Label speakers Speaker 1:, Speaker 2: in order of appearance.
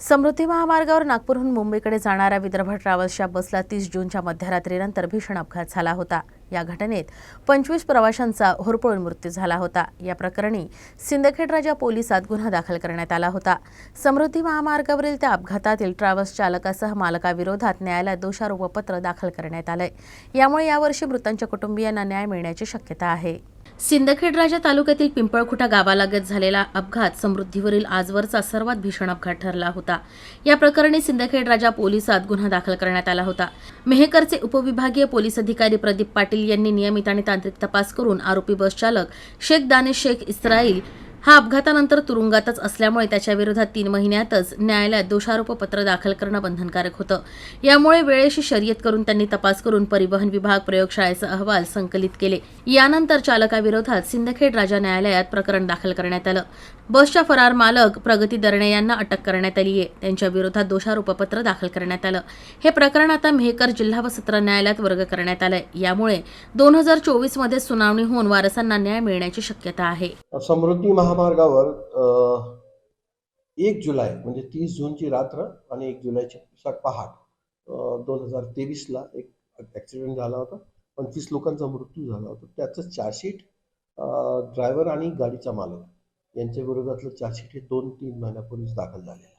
Speaker 1: समृद्धी महामार्गावर नागपूरहून मुंबईकडे जाणाऱ्या विदर्भ ट्रॅव्हल्सच्या बसला तीस जूनच्या मध्यरात्रीनंतर भीषण अपघात झाला होता. या घटनेत पंचवीस प्रवाशांचा होरपळून मृत्यू झाला होता. या प्रकरणी सिंदखेडराजा पोलिसात गुन्हा दाखल करण्यात आला होता. समृद्धी महामार्गावरील त्या अपघातातील ट्रॅव्हल्स चालकासह मालकाविरोधात न्यायालयात दोषारोपपत्र दाखल करण्यात आलंय. यामुळे यावर्षी मृतांच्या कुटुंबियांना न्याय मिळण्याची शक्यता आहे. सिंदखेड राजा तालुक्यातील पिंपळखुटा गावालागत झालेला अपघात समृद्धीवरील आजवरचा सर्वात भीषण अपघात ठरला होता. या प्रकरणी सिंदखेड राजा पोलिसात गुन्हा दाखल करण्यात आला होता. मेहकरचे उपविभागीय पोलीस अधिकारी प्रदीप पाटील यांनी नियमित आणि तांत्रिक तपास करून आरोपी बस चालक शेख दानिश शेख इस्राईल हा अपघातानंतर तुरुंगातच असल्यामुळे त्याच्या विरोधात तीन महिन्यातच न्यायालयात दोषारोपपत्र दाखल करणं बंधनकारक होतं. यामुळे वेळेशी शर्यत करून त्यांनी तपास करून परिवहन विभाग प्रयोगशाळेचा अहवाल संकलित केले. यानंतर चालकाविरोधात सिंदखेड राजा न्यायालयात प्रकरण दाखल करण्यात आलं. बसच्या फरार मालक प्रगती दरणे यांना अटक करण्यात आली आहे. त्यांच्या विरोधात दोषारोपपत्र दाखल करण्यात आलं. हे प्रकरण आता मेहकर जिल्हा व सत्र न्यायालयात वर्ग करण्यात आलंय. यामुळे दोन हजार चोवीसमध्ये सुनावणी होऊन वारसांना न्याय मिळण्याची शक्यता आहे.
Speaker 2: समृद्धी महामार्गावर एक जुलै म्हणजे तीस जूनची रात्र आणि एक जुलैची पहाट दोन हजार तेवीसला एक ॲक्सिडेंट झाला होता. पंचवीस लोकांचा मृत्यू झाला होता. त्याचं चार्जशीट ड्रायव्हर आणि गाडीचा मालक यांच्या विरोधातलं चार्जशीट हे दोन तीन महिन्यापूर्वीच दाखल झालेलं